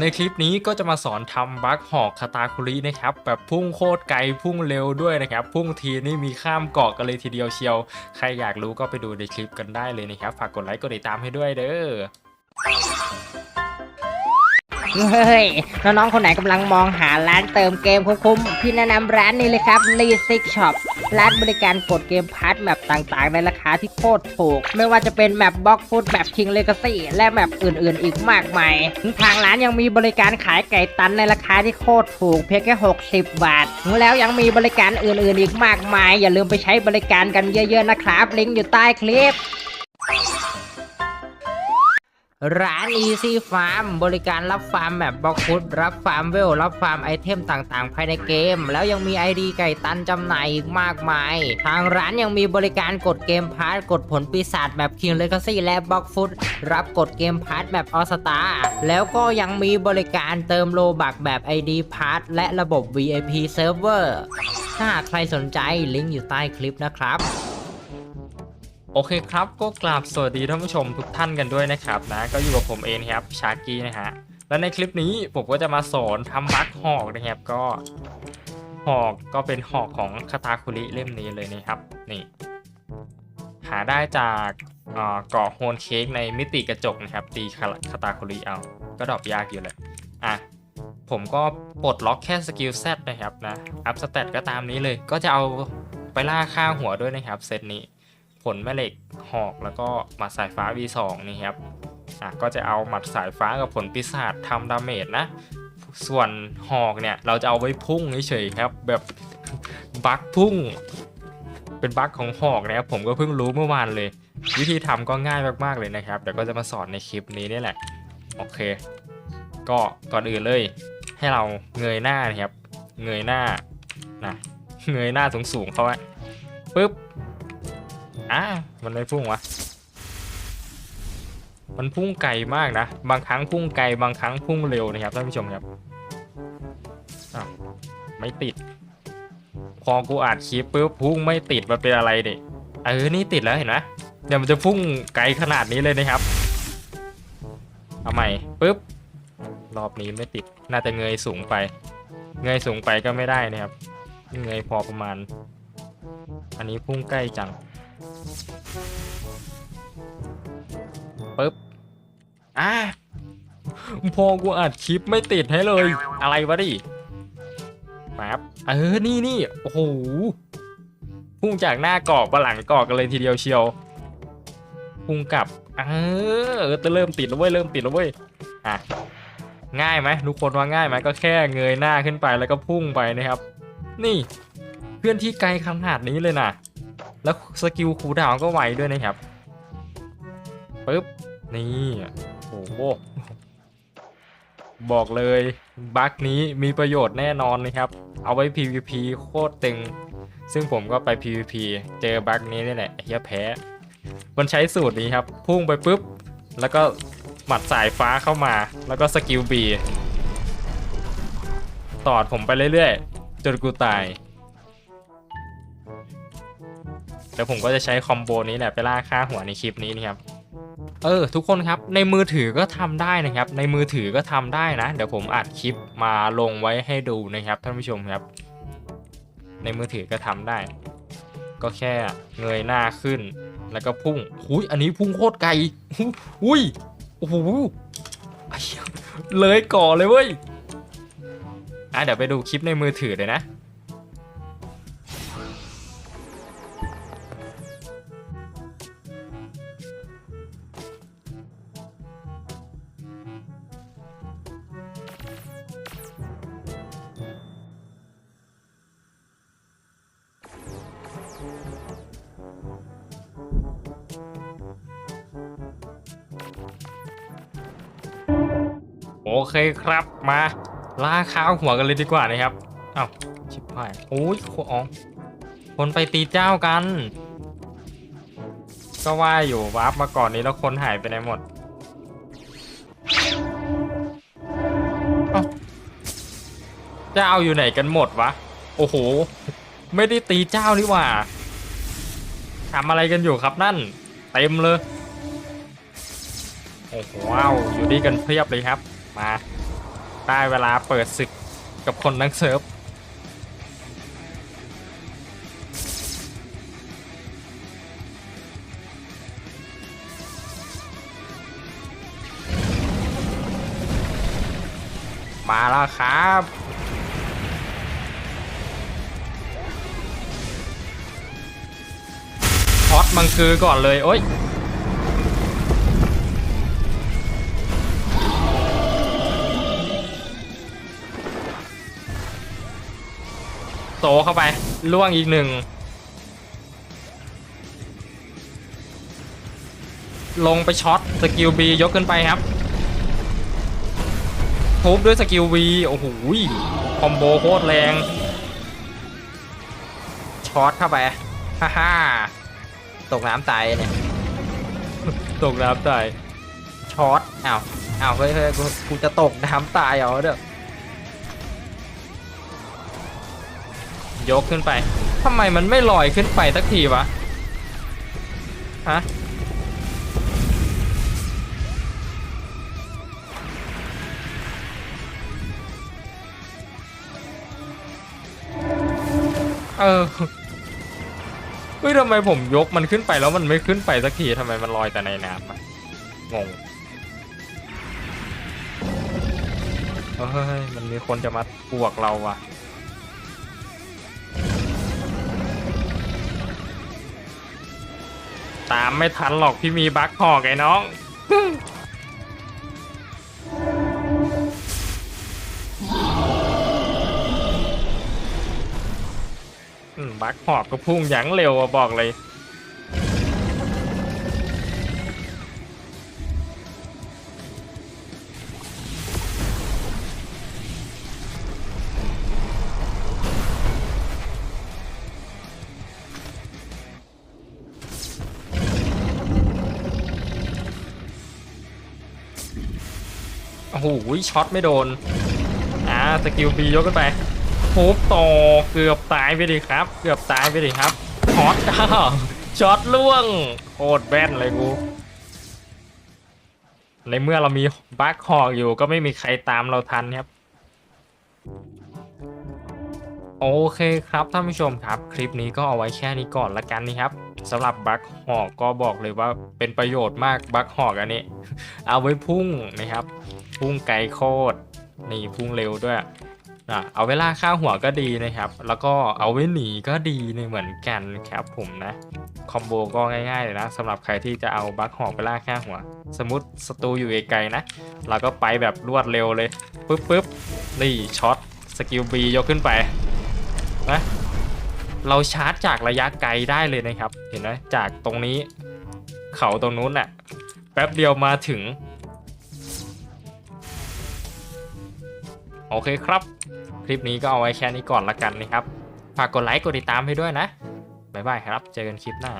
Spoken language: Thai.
ในคลิปนี้ก็จะมาสอนทำบัคหอกคาตาคุรินะครับแบบพุ่งโคตรไกลพุ่งเร็วด้วยนะครับพุ่งทีนี่มีข้ามเกาะกันเลยทีเดียวเชียว ใครอยากรู้ก็ไปดูในคลิปกันได้เลยนะครับ ฝากกดไลค์กดติดตามให้ด้วยเด้อ เฮ้ยน้องๆคนไหนกำลังมองหาร้านเติมเกมคุ้มๆพี่แนะนำร้านนี้เลยครับ l e s i k Shop ร้านบริการกดเกมพาร์ทแมปต่างๆ ในราคาที่โคตรถูก ไม่ว่าจะเป็นแมปบล็อกฟุตแมป King Legacy และแมปอื่นๆ อีกมากมายทางร้านยังมีบริการขายไก่ตันในราคาที่โคตรถูก เพียงแค่ 60 บาท แล้วยังมีบริการอื่นๆ อีกมากมาย อย่าลืมไปใช้บริการกันเยอะๆนะครับลิงก์อยู่ใต้คลิป ร้าน Easy Farm บริการรับฟาร์มแบบบล็อกฟุตรับฟาร์มเวล รับฟาร์มไอเทมต่างๆ ภายในเกม แล้วยังมี ID ไก่ตันจำหน่ายอีกมากมาย ทางร้านยังมีบริการกดเกมพาร์ทกดผลปีศาจแบบ King Legacy และบล็อกฟุตรับกดเกมพาร์ทแบบออสตาแล้วก็ยังมีบริการเติมโลบักแบบ ID พาร์ทและระบบ VIP Server ถ้าใครสนใจลิงก์อยู่ใต้คลิปนะครับ โอเคครับก็กราบสวัสดีท่านผู้ชมทุกท่านกันด้วยนะครับนะก็อยู่กับผมเองครับชากี้นะฮะและในคลิปนี้ผมก็จะมาสอนทำบัคหอกนะครับก็หอกก็เป็นหอกของคาตาคุริเล่มนี้เลยนะครับนี่หาได้จากเกาะโฮนเค้กในมิติกระจกนะครับตีคาคาตาคุริเอาก็ดรอปยากอยู่เลยอะผมก็ปลดล็อกแค่สกิลเซตนะครับนะอัพสเตตก็ตามนี้เลยก็จะเอาไปล่าค่าหัวด้วยนะครับเซตนี้ ผลแม่เหล็กหอกแล้วก็หมัดสายฟ้า V2 นี่ครับอะก็จะเอาหมัดสายฟ้ากับผลปีศาจทำดาเมจนะ ส่วนหอกเนี่ยเราจะเอาไว้พุ่งเฉยๆครับ แบบบักพุ่ง เป็นบักของหอกนะครับผมก็เพิ่งรู้เมื่อวานเลย วิธีทำก็ง่ายมากๆเลยนะครับเดี๋ยวก็จะมาสอนในคลิปนี้นี่แหละโอเค ก็ก่อนอื่นเลยให้เราเงยหน้านะครับ เงยหน้านะเงยหน้าสูงๆเขาไว้ปึ๊บ อ้ามันไม่พุ่งวะ มันพุ่งไกลมากนะ บางครั้งพุ่งไกลบางครั้งพุ่งเร็วนะครับท่านผู้ชมครับอ้าวไม่ติด พอกูอัดคลิปปุ๊บพุ่งไม่ติดมันเป็นอะไรเด็เออนี่ติดแล้วเห็นไหมเดี๋ยวมันจะพุ่งไกลขนาดนี้เลยนะครับ เอาใหม่ปุ๊บ รอบนี้ไม่ติด น่าจะเงยสูงไป เงยสูงไปก็ไม่ได้นะครับ เงยพอประมาณ อันนี้พุ่งใกล้จัง ปึ๊บ อะพอกูอัดคลิปไม่ติดให้เลย อะไรวะดิแป๊บเออ นี่นี่โอ้โห พุ่งจากหน้ากรอบมาหลังกรอบกันเลยทีเดียวเชียว พุ่งกลับเออเออจะเริ่มติดแล้วเว้ย เริ่มติดแล้วเว้ย อะ ง่ายไหมทุกคนว่าง่ายไหมก็แค่เงยหน้าขึ้นไปแล้วก็พุ่งไปนะครับ นี่ เพื่อนที่ไกลขนาดนี้เลยนะ แล้วสกิลคูดาวก็ไวด้วยนะครับปึ๊บนี่โอ้โหบอกเลยบัคนี้มีประโยชน์แน่นอนนะครับ เอาไว้ PVP โคตรตึง ซึ่งผมก็ไป PVP เจอบัคนี้นี่แหละเฮียแพ้มันใช้สูตรนี้ครับ พุ่งไปปุ๊บ แล้วก็หมัดสายฟ้าเข้ามา แล้วก็สกิลบีตอดผมไปเรื่อยๆ จนกูตาย เดี๋ยวผมก็จะใช้คอมโบนี้แหละไปล่าค่าหัวในคลิปนี้นะครับเออทุกคนครับในมือถือก็ทำได้นะครับ ในมือถือก็ทำได้นะ เดี๋ยวผมอัดคลิปมาลงไว้ให้ดูนะครับท่านผู้ชมครับ ในมือถือก็ทำได้ ก็แค่เงยหน้าขึ้น แล้วก็พุ่งหุยอันนี้พุ่งโคตรไกลหุอุ้ยโอ้โหเลยก่อเลยเว้ยอะเดี๋ยวไปดูคลิปในมือถือเลยนะ เคครับมาล่าข้าวหัวกันเลยดีกว่านะครับอ้าวชิบหายโอ้ยอ๋อคนไปตีเจ้ากัน ก็ว่าอยู่วาร์ปมาก่อนนี้แล้วคนหายไปไหนหมดเอ้าเจ้าอยู่ไหนกันหมดวะ โอ้โห ไม่ได้ตีเจ้านี่หว่าทำอะไรกันอยู่ครับนั่น เต็มเลย โอ้โหว้าวอยู่ดีกันเพียบเลยครับ มาได้เวลาเปิดศึกกับคนทั้งเซิร์ฟมาแล้วครับช็อตมังคือก่อนเลย โอ้ย โตเข้าไปล่วงอีกหนึ่ง ลงไปช็อตสกิลบียกขึ้นไปครับทุบด้วยสกิลวีโอ้โหคอมโบโคตรแรงช็อตเข้าไปฮ่าฮ่าตกน้ำตายเนี่ยตกน้ำตายช็อตอ้าวอ้าวเฮ้ยเฮ้ยกูจะตกน้ำตายเหรอเด้อ ยกขึ้นไปทำไมมันไม่ลอยขึ้นไปสักทีวะฮะเออเฮ้ยทำไมผมยกมันขึ้นไปแล้วมันไม่ขึ้นไปสักทีทำไมมันลอยแต่ในน้ำอะงงเฮ้ยมันมีคนจะมาปวกเราว่ะ ตามไม่ทันหรอกพี่มีบัคหอกไอ้น้อง บัคหอบก็พุ่งอยังเร็วอะบอกเลย โอ้โหช็อตไม่โดน อ่าสกิลบียกขึ้นไปทุบต่อเกือบตายไปดิครับ เกือบตายไปดิครับช็อตอ้าช็อตล่วงโคตรแบนเลยกูในเมื่อเรามีบัคหอกอยู่ก็ไม่มีใครตามเราทันครับ โอเคครับท่านผู้ชมครับ คลิปนี้ก็เอาไว้แค่นี้ก่อนละกันนี่ครับสำหรับบัคฮอกก็บอกเลยว่าเป็นประโยชน์มากบัคฮอกอันนี้ เอาไว้พุ่งนะครับ พุ่งไกลโคตรนี่พุ่งเร็วด้วยอะเอาเวลาค่าหัวก็ดีนะครับ แล้วก็เอาไว้หนีก็ดีในเหมือนกันครับผมนะคอมโบก็ง่ายๆเลยนะสำหรับใครที่จะเอาบัคหอกไปล่าค่าหัว สมมติศัตรูอยู่ไกลๆนะเราก็ไปแบบรวดเร็วเลยปึ๊บปึ๊บนี่ช็อตสกิลบียกขึ้นไป นะเราชาร์จจากระยะไกลได้เลยนะครับ เห็นไหมจากตรงนี้ เขาตรงนู้นน่ะ แป๊บเดียวมาถึง โอเคครับ คลิปนี้ก็เอาไว้แค่นี้ก่อนละกันนะครับ ฝากกดไลค์กดติดตามให้ด้วยนะ บ๊ายบายครับ เจอกันคลิปหน้า